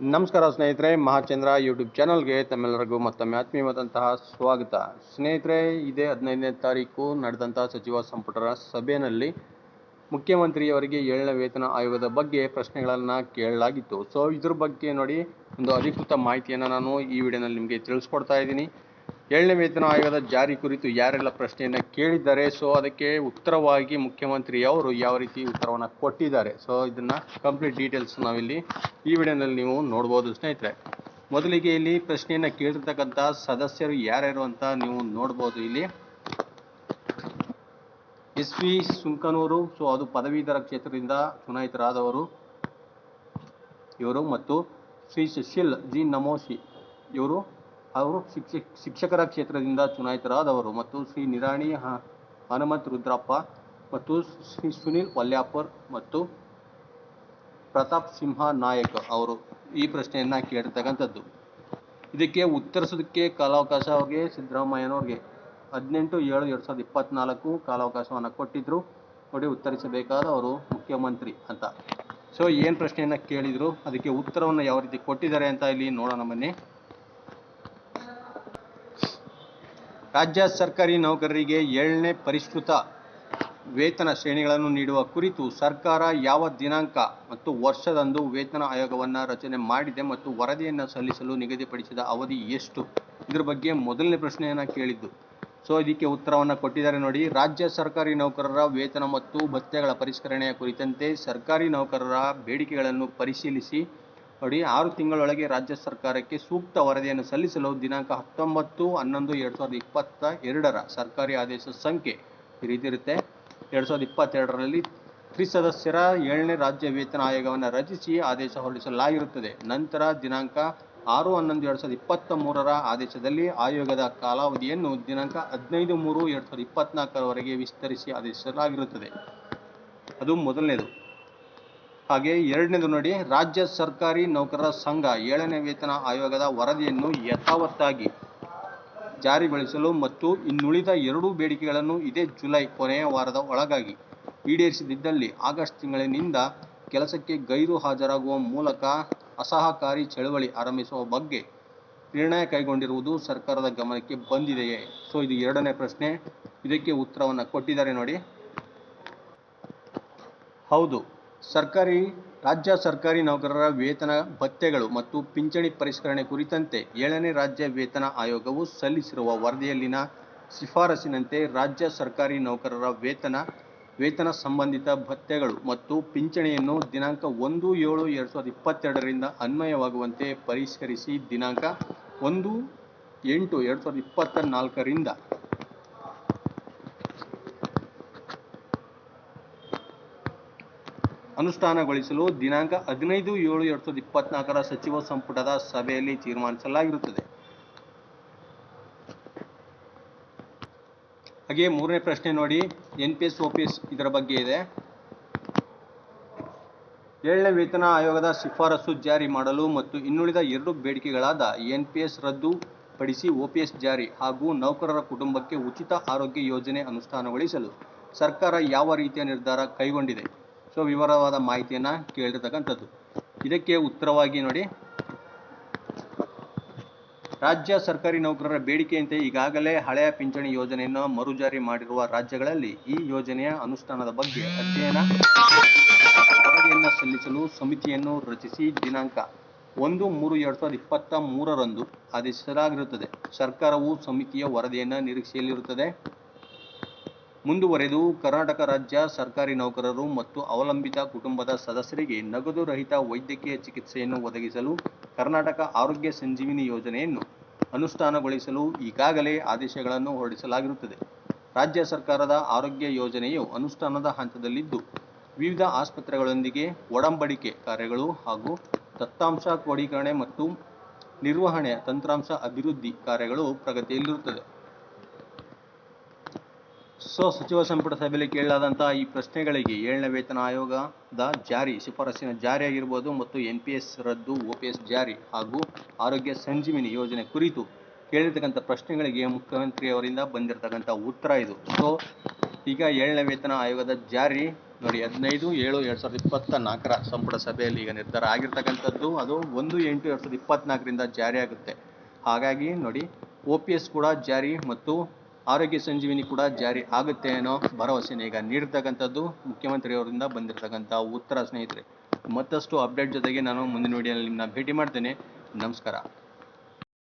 ನಮಸ್ಕಾರ ಸ್ನೇಹಿತರೆ, ಮಹಾಚಂದ್ರ ಯೂಟ್ಯೂಬ್ ಚಾನಲ್ಗೆ ತಮ್ಮೆಲ್ಲರಿಗೂ ಮತ್ತೊಮ್ಮೆ ಆತ್ಮೀಯವಾದಂತಹ ಸ್ವಾಗತ. ಸ್ನೇಹಿತರೆ, ಇದೇ ಹದಿನೈದನೇ ತಾರೀಕು ನಡೆದಂತಹ ಸಚಿವ ಸಂಪುಟರ ಸಭೆಯಲ್ಲಿ ಮುಖ್ಯಮಂತ್ರಿಯವರಿಗೆ ಏಳನೇ ವೇತನ ಆಯೋಗದ ಬಗ್ಗೆ ಪ್ರಶ್ನೆಗಳನ್ನು ಕೇಳಲಾಗಿತ್ತು. ಸೊ ಇದ್ರ ಬಗ್ಗೆ ನೋಡಿ ಒಂದು ಅಧಿಕೃತ ಮಾಹಿತಿಯನ್ನು ನಾನು ಈ ವಿಡಿಯೋನಲ್ಲಿ ನಿಮಗೆ ತಿಳಿಸ್ಕೊಡ್ತಾ ಇದ್ದೀನಿ. ಏಳನೇ ವೇತನ ಆಯೋಗದ ಜಾರಿ ಕುರಿತು ಯಾರೆಲ್ಲ ಪ್ರಶ್ನೆಯನ್ನು ಕೇಳಿದ್ದಾರೆ ಸೊ ಅದಕ್ಕೆ ಉತ್ತರವಾಗಿ ಮುಖ್ಯಮಂತ್ರಿಯವರು ಯಾವ ರೀತಿ ಉತ್ತರವನ್ನು ಕೊಟ್ಟಿದ್ದಾರೆ. ಸೊ ಇದನ್ನು ಕಂಪ್ಲೀಟ್ ಡೀಟೇಲ್ಸ್ ನಾವಿಲ್ಲಿ ಈ ವಿಡಿಯೋನಲ್ಲಿ ನೀವು ನೋಡ್ಬೋದು ಸ್ನೇಹಿತರೆ. ಮೊದಲಿಗೆ ಇಲ್ಲಿ ಪ್ರಶ್ನೆಯನ್ನು ಕೇಳಿರ್ತಕ್ಕಂಥ ಸದಸ್ಯರು ಯಾರ್ಯಾರು ಅಂತ ನೀವು ನೋಡ್ಬೋದು ಇಲ್ಲಿ. ಎಸ್ ವಿ ಸುಂಕನೂರು ಸೊ ಅದು ಪದವೀಧರ ಕ್ಷೇತ್ರದಿಂದ ಚುನಾಯಿತರಾದವರು. ಇವರು ಮತ್ತು ಶ್ರೀ ಸುಶೀಲ್ ಜಿ ನಮೋಶಿ ಇವರು ಅವರು ಶಿಕ್ಷಕ ಶಿಕ್ಷಕರ ಕ್ಷೇತ್ರದಿಂದ ಚುನಾಯಿತರಾದವರು ಮತ್ತು ಶ್ರೀ ನಿರಾಣಿ ಹನುಮಂತ್ ರುದ್ರಪ್ಪ ಮತ್ತು ಶ್ರೀ ಸುನಿಲ್ ವಲ್ಯಾಪುರ್ ಮತ್ತು ಪ್ರತಾಪ್ ಸಿಂಹ ನಾಯಕ್ ಅವರು ಈ ಪ್ರಶ್ನೆಯನ್ನು ಕೇಳಿರ್ತಕ್ಕಂಥದ್ದು. ಇದಕ್ಕೆ ಉತ್ತರಿಸೋದಕ್ಕೆ ಕಾಲಾವಕಾಶ ಅವ್ರಿಗೆ, ಸಿದ್ದರಾಮಯ್ಯನವ್ರಿಗೆ ಹದಿನೆಂಟು ಏಳು ಎರಡು ಸಾವಿರದ ಇಪ್ಪತ್ತ್ನಾಲ್ಕು ಕಾಲಾವಕಾಶವನ್ನು ಕೊಟ್ಟಿದ್ದರು ನೋಡಿ ಉತ್ತರಿಸಬೇಕಾದವರು ಮುಖ್ಯಮಂತ್ರಿ ಅಂತ. ಸೊ ಏನು ಪ್ರಶ್ನೆಯನ್ನು ಕೇಳಿದರು? ಅದಕ್ಕೆ ಉತ್ತರವನ್ನು ಯಾವ ರೀತಿ ಕೊಟ್ಟಿದ್ದಾರೆ ಅಂತ ಇಲ್ಲಿ ನೋಡೋಣ ಬನ್ನಿ ರಾಜ್ಯ ಸರ್ಕಾರಿ ನೌಕರರಿಗೆ ಏಳನೇ ಪರಿಷ್ಕೃತ ವೇತನ ಶ್ರೇಣಿಗಳನ್ನು ನೀಡುವ ಕುರಿತು ಸರ್ಕಾರ ಯಾವ ದಿನಾಂಕ ಮತ್ತು ವರ್ಷದಂದು ವೇತನ ಆಯೋಗವನ್ನು ರಚನೆ ಮಾಡಿದೆ ಮತ್ತು ವರದಿಯನ್ನು ಸಲ್ಲಿಸಲು ನಿಗದಿಪಡಿಸಿದ ಅವಧಿ ಎಷ್ಟು? ಇದ್ರ ಬಗ್ಗೆ ಮೊದಲನೇ ಪ್ರಶ್ನೆಯನ್ನು ಕೇಳಿದ್ದು. ಸೊ, ಇದಕ್ಕೆ ಉತ್ತರವನ್ನು ಕೊಟ್ಟಿದ್ದಾರೆ ನೋಡಿ. ರಾಜ್ಯ ಸರ್ಕಾರಿ ನೌಕರರ ವೇತನ ಮತ್ತು ಭತ್ಯೆಗಳ ಪರಿಷ್ಕರಣೆಯ ಕುರಿತಂತೆ ಸರ್ಕಾರಿ ನೌಕರರ ಬೇಡಿಕೆಗಳನ್ನು ಪರಿಶೀಲಿಸಿ ನೋಡಿ ಆರು ತಿಂಗಳೊಳಗೆ ರಾಜ್ಯ ಸರ್ಕಾರಕ್ಕೆ ಸೂಕ್ತ ವರದಿಯನ್ನು ಸಲ್ಲಿಸಲು ದಿನಾಂಕ ಹತ್ತೊಂಬತ್ತು, ಹನ್ನೊಂದು, ಎರಡು ಸಾವಿರದ ಇಪ್ಪತ್ತ ಎರಡರ ಸರ್ಕಾರಿ ಆದೇಶ ಸಂಖ್ಯೆ ಈ ರೀತಿ ಇರುತ್ತೆ. ಎರಡು ಸಾವಿರದ ಇಪ್ಪತ್ತೆರಡರಲ್ಲಿ ತ್ರಿಸದಸ್ಯರ ಏಳನೇ ರಾಜ್ಯ ವೇತನ ಆಯೋಗವನ್ನು ರಚಿಸಿ ಆದೇಶ ಹೊರಡಿಸಲಾಗಿರುತ್ತದೆ. ನಂತರ ದಿನಾಂಕ ಆರು, ಹನ್ನೊಂದು, ಎರಡು ಸಾವಿರದ ಇಪ್ಪತ್ತ ಮೂರರ ಆದೇಶದಲ್ಲಿ ಆಯೋಗದ ಕಾಲಾವಧಿಯನ್ನು ದಿನಾಂಕ ಹದಿನೈದು, ಮೂರು, ಎರಡು ಸಾವಿರದ ಇಪ್ಪತ್ನಾಲ್ಕರವರೆಗೆ ವಿಸ್ತರಿಸಿ ಆದೇಶಿಸಲಾಗಿರುತ್ತದೆ. ಅದು ಮೊದಲನೇದು. ಹಾಗೆ ಎರಡನೇದು ನೋಡಿ, ರಾಜ್ಯ ಸರ್ಕಾರಿ ನೌಕರರ ಸಂಘ ಏಳನೇ ವೇತನ ಆಯೋಗದ ವರದಿಯನ್ನು ಯಥಾವತ್ತಾಗಿ ಜಾರಿಗೊಳಿಸಲು ಮತ್ತು ಇನ್ನುಳಿದ ಎರಡೂ ಬೇಡಿಕೆಗಳನ್ನು ಇದೇ ಜುಲೈ ಕೊನೆಯ ವಾರದ ಒಳಗಾಗಿ ಈಡೇರಿಸದಿದ್ದಲ್ಲಿ ಆಗಸ್ಟ್ ತಿಂಗಳಿನಿಂದ ಕೆಲಸಕ್ಕೆ ಗೈರು ಹಾಜರಾಗುವ ಮೂಲಕ ಅಸಹಕಾರಿ ಚಳವಳಿ ಆರಂಭಿಸುವ ಬಗ್ಗೆ ನಿರ್ಣಯ ಕೈಗೊಂಡಿರುವುದು ಸರ್ಕಾರದ ಗಮನಕ್ಕೆ ಬಂದಿದೆಯೇ? ಸೊ, ಇದು ಎರಡನೇ ಪ್ರಶ್ನೆ. ಇದಕ್ಕೆ ಉತ್ತರವನ್ನು ಕೊಟ್ಟಿದ್ದಾರೆ ನೋಡಿ. ಹೌದು. ಸರ್ಕಾರಿ, ರಾಜ್ಯ ಸರ್ಕಾರಿ ನೌಕರರ ವೇತನ ಭತ್ಯೆಗಳು ಮತ್ತು ಪಿಂಚಣಿ ಪರಿಷ್ಕರಣೆ ಕುರಿತಂತೆ ಏಳನೇ ರಾಜ್ಯ ವೇತನ ಆಯೋಗವು ಸಲ್ಲಿಸಿರುವ ವರದಿಯಲ್ಲಿನ ಶಿಫಾರಸಿನಂತೆ ರಾಜ್ಯ ಸರ್ಕಾರಿ ನೌಕರರ ವೇತನ ವೇತನ ಸಂಬಂಧಿತ ಭತ್ಯೆಗಳು ಮತ್ತು ಪಿಂಚಣಿಯನ್ನು ದಿನಾಂಕ ಒಂದು ಏಳು ಎರಡು ಸಾವಿರದ ಇಪ್ಪತ್ತೆರಡರಿಂದ ಅನ್ವಯವಾಗುವಂತೆ ಪರಿಷ್ಕರಿಸಿ ದಿನಾಂಕ ಒಂದು ಎಂಟು ಎರಡು ಸಾವಿರದ ಇಪ್ಪತ್ತ ನಾಲ್ಕರಿಂದ ಅನುಷ್ಠಾನಗೊಳಿಸಲು ದಿನಾಂಕ ಹದಿನೈದು, ಏಳು, ಎರಡು ಸಾವಿರದ ಇಪ್ಪತ್ನಾಲ್ಕರ ಸಚಿವ ಸಂಪುಟದ ಸಭೆಯಲ್ಲಿ ತೀರ್ಮಾನಿಸಲಾಗಿರುತ್ತದೆ. ಹಾಗೆ ಮೂರನೇ ಪ್ರಶ್ನೆ ನೋಡಿ ಎನ್ ಪಿ ಎಸ್ ಇದರ ಬಗ್ಗೆ ಇದೆ. ಏಳನೇ ವೇತನ ಆಯೋಗದ ಶಿಫಾರಸು ಜಾರಿ ಮಾಡಲು ಮತ್ತು ಇನ್ನುಳಿದ ಎರಡು ಬೇಡಿಕೆಗಳಾದ ಎನ್ ಪಿ ಎಸ್ ರದ್ದು ಪಡಿಸಿ ಜಾರಿ ಹಾಗೂ ನೌಕರರ ಕುಟುಂಬಕ್ಕೆ ಉಚಿತ ಆರೋಗ್ಯ ಯೋಜನೆ ಅನುಷ್ಠಾನಗೊಳಿಸಲು ಸರ್ಕಾರ ಯಾವ ರೀತಿಯ ನಿರ್ಧಾರ ಕೈಗೊಂಡಿದೆ? ಸೊ ವಿವರವಾದ ಮಾಹಿತಿಯನ್ನು ಕೇಳಿರ್ತಕ್ಕಂಥದ್ದು. ಇದಕ್ಕೆ ಉತ್ತರವಾಗಿ ನೋಡಿ. ರಾಜ್ಯ ಸರ್ಕಾರಿ ನೌಕರರ ಬೇಡಿಕೆಯಂತೆ ಈಗಾಗಲೇ ಹಳೆಯ ಪಿಂಚಣಿ ಯೋಜನೆಯನ್ನು ಮರುಜಾರಿ ಮಾಡಿರುವ ರಾಜ್ಯಗಳಲ್ಲಿ ಈ ಯೋಜನೆಯ ಅನುಷ್ಠಾನದ ಬಗ್ಗೆ ಅಧ್ಯಯನ, ವರದಿಯನ್ನು ಸಲ್ಲಿಸಲು ಸಮಿತಿಯನ್ನು ರಚಿಸಿ ದಿನಾಂಕ ಒಂದು ಮೂರು ಎರಡು ಸಾವಿರದ ಇಪ್ಪತ್ತ ಮೂರರಂದು ಆದೇಶಿಸಲಾಗಿರುತ್ತದೆ. ಸರ್ಕಾರವು ಸಮಿತಿಯ ವರದಿಯನ್ನು ನಿರೀಕ್ಷೆಯಲ್ಲಿರುತ್ತದೆ. ಮುಂದುವರೆದು ಕರ್ನಾಟಕ ರಾಜ್ಯ ಸರ್ಕಾರಿ ನೌಕರರು ಮತ್ತು ಅವಲಂಬಿತ ಕುಟುಂಬದ ಸದಸ್ಯರಿಗೆ ನಗದು ರಹಿತ ವೈದ್ಯಕೀಯ ಚಿಕಿತ್ಸೆಯನ್ನು ಒದಗಿಸಲು ಕರ್ನಾಟಕ ಆರೋಗ್ಯ ಸಂಜೀವಿನಿ ಯೋಜನೆಯನ್ನು ಅನುಷ್ಠಾನಗೊಳಿಸಲು ಈಗಾಗಲೇ ಆದೇಶಗಳನ್ನು ಹೊರಡಿಸಲಾಗಿರುತ್ತದೆ. ರಾಜ್ಯ ಸರ್ಕಾರದ ಆರೋಗ್ಯ ಯೋಜನೆಯು ಅನುಷ್ಠಾನದ ಹಂತದಲ್ಲಿದ್ದು, ವಿವಿಧ ಆಸ್ಪತ್ರೆಗಳೊಂದಿಗೆ ಒಡಂಬಡಿಕೆ ಕಾರ್ಯಗಳು ಹಾಗೂ ದತ್ತಾಂಶ ಕ್ರೋಢೀಕರಣ ಮತ್ತು ನಿರ್ವಹಣೆ ತಂತ್ರಾಂಶ ಅಭಿವೃದ್ಧಿ ಕಾರ್ಯಗಳು ಪ್ರಗತಿಯಲ್ಲಿರುತ್ತದೆ. ಸೊ, ಸಚಿವ ಸಂಪುಟ ಸಭೆಯಲ್ಲಿ ಕೇಳಲಾದಂತಹ ಈ ಪ್ರಶ್ನೆಗಳಿಗೆ ಏಳನೇ ವೇತನ ಆಯೋಗದ ಜಾರಿ ಶಿಫಾರಸಿನ ಜಾರಿಯಾಗಿರ್ಬೋದು ಮತ್ತು ಎನ್ ಪಿ ಎಸ್ ರದ್ದು ಒ ಪಿ ಎಸ್ ಜಾರಿ ಹಾಗೂ ಆರೋಗ್ಯ ಸಂಜೀವಿನಿ ಯೋಜನೆ ಕುರಿತು ಕೇಳಿರ್ತಕ್ಕಂಥ ಪ್ರಶ್ನೆಗಳಿಗೆ ಮುಖ್ಯಮಂತ್ರಿಯವರಿಂದ ಬಂದಿರತಕ್ಕಂಥ ಉತ್ತರ ಇದು. ಸೊ, ಈಗ ಏಳನೇ ವೇತನ ಆಯೋಗದ ಜಾರಿ ನೋಡಿ ಹದಿನೈದು, ಏಳು ಎರಡು ಸಾವಿರದ ಇಪ್ಪತ್ತ ನಾಲ್ಕರ ಸಂಪುಟ ಸಭೆಯಲ್ಲಿ ಈಗ ನಿರ್ಧಾರ ಆಗಿರ್ತಕ್ಕಂಥದ್ದು. ಅದು ಒಂದು, ಎಂಟು ಎರಡು ಸಾವಿರದ ಇಪ್ಪತ್ತ್ನಾಲ್ಕರಿಂದ ಜಾರಿ ಆಗುತ್ತೆ. ಹಾಗಾಗಿ ನೋಡಿ ಒ ಪಿ ಎಸ್ ಕೂಡ ಜಾರಿ ಮತ್ತು ಆರೋಗ್ಯ ಸಂಜೀವಿನಿ ಕೂಡ ಜಾರಿ ಆಗುತ್ತೆ ಅನ್ನೋ ಭರವಸೆನ ಈಗ ನೀಡಿರ್ತಕ್ಕಂಥದ್ದು ಮುಖ್ಯಮಂತ್ರಿಯವರಿಂದ ಬಂದಿರತಕ್ಕಂಥ ಉತ್ತರ ಸ್ನೇಹಿತರೆ. ಮತ್ತಷ್ಟು ಅಪ್ಡೇಟ್ ಜೊತೆಗೆ ನಾನು ಮುಂದಿನ ವಿಡಿಯೋನಲ್ಲಿ ನಿಮ್ಮನ್ನ ಭೇಟಿ ಮಾಡ್ತೇನೆ. ನಮಸ್ಕಾರ.